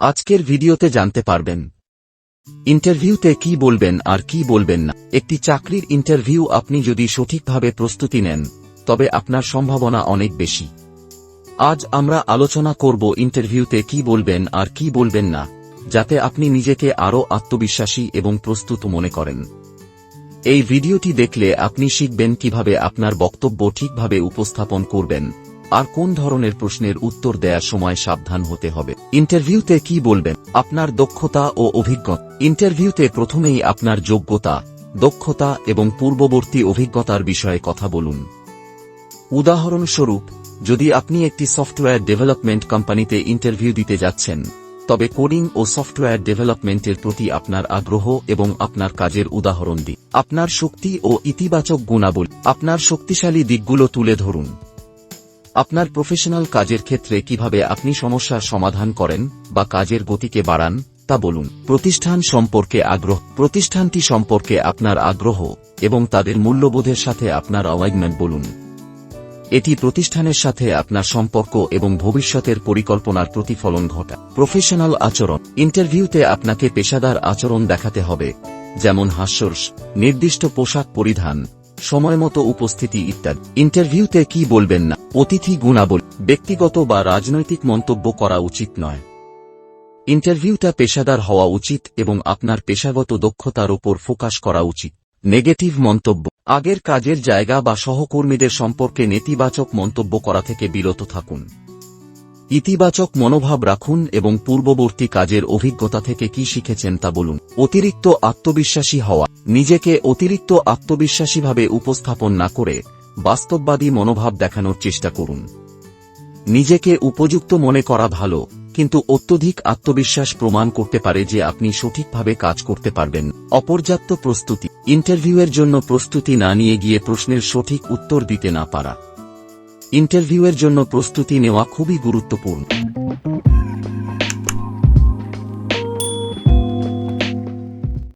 আজকের ভিডিওতে জানতে পারবেন। ইন্টারভিউতে কি বলবেন আর কি বলবেন না। একটি চাকরির ইন্টারভিউ আপনি যদি সঠিকভাবে প্রস্তুতি নেন, তবে আপনার সম্ভাবনা অনেক বেশি। আজ আমরা আলোচনা করব ইন্টারভিউতে কি বলবেন আর কি বলবেন না, যাতে আপনি নিজেকে আরও আত্মবিশ্বাসী এবং প্রস্তুত মনে করেন। এই ভিডিওটি দেখলে আপনি শিখবেন কীভাবে আপনার বক্তব্য ঠিকভাবে উপস্থাপন করবেন। আর কোন ধরনের প্রশ্নের উত্তর দেওয়ার সময় সাবধান হতে হবে। ইন্টারভিউতে কি বলবেন? আপনার দক্ষতা ও অভিজ্ঞতা। ইন্টারভিউতে প্রথমেই আপনার যোগ্যতা, দক্ষতা এবং পূর্ববর্তী অভিজ্ঞতার বিষয়ে কথা বলুন। উদাহরণস্বরূপ, যদি আপনি একটি সফটওয়্যার ডেভেলপমেন্ট কোম্পানিতে ইন্টারভিউ দিতে যাচ্ছেন, তবে কোডিং ও সফটওয়্যার ডেভেলপমেন্টের প্রতি আপনার আগ্রহ এবং আপনার কাজের উদাহরণ দিন। আপনার শক্তি ও ইতিবাচক গুণাবলী, আপনার শক্তিশালী দিকগুলো তুলে ধরুন। আপনার প্রফেশনাল কাজের ক্ষেত্রে কীভাবে আপনি সমস্যার সমাধান করেন বা কাজের গতিকে বাড়ান, তা বলুন। প্রতিষ্ঠান সম্পর্কে আগ্রহ। প্রতিষ্ঠানটি সম্পর্কে আপনার আগ্রহ এবং তাদের মূল্যবোধের সাথে আপনার অ্যালাইনমেন্ট বলুন। এটি প্রতিষ্ঠানের সাথে আপনার সম্পর্ক এবং ভবিষ্যতের পরিকল্পনার প্রতিফলন ঘটা প্রফেশনাল আচরণ। ইন্টারভিউতে আপনাকে পেশাদার আচরণ দেখাতে হবে, যেমন হাস্যর্স, নির্দিষ্ট পোশাক পরিধান সময়মতো উপস্থিতি ইত্যাদি। ইন্টারভিউতে কি বলবেন না, অতিথি গুণাবলী, ব্যক্তিগত বা রাজনৈতিক মন্তব্য করা উচিত নয়। ইন্টারভিউটা পেশাদার হওয়া উচিত এবং আপনার পেশাগত দক্ষতার ওপর ফোকাস করা উচিত। নেগেটিভ মন্তব্য, আগের কাজের জায়গা বা সহকর্মীদের সম্পর্কে নেতিবাচক মন্তব্য করা থেকে বিরত থাকুন। ইতিবাচক মনোভাব রাখুন এবং পূর্ববর্তী কাজের অভিজ্ঞতা থেকে কি শিখেছেন তা বলুন। অতিরিক্ত আত্মবিশ্বাসী হওয়া, নিজেকে অতিরিক্ত আত্মবিশ্বাসীভাবে উপস্থাপন না করে বাস্তববাদী মনোভাব দেখানোর চেষ্টা করুন। নিজেকে উপযুক্ত মনে করা ভালো, কিন্তু অত্যধিক আত্মবিশ্বাস প্রমাণ করতে পারে যে আপনি সঠিকভাবে কাজ করতে পারবেন। অপর্যাপ্ত প্রস্তুতি, ইন্টারভিউয়ের জন্য প্রস্তুতি না নিয়ে গিয়ে প্রশ্নের সঠিক উত্তর দিতে না পারা। ইন্টারভিউয়ের জন্য প্রস্তুতি নেওয়া খুবই গুরুত্বপূর্ণ।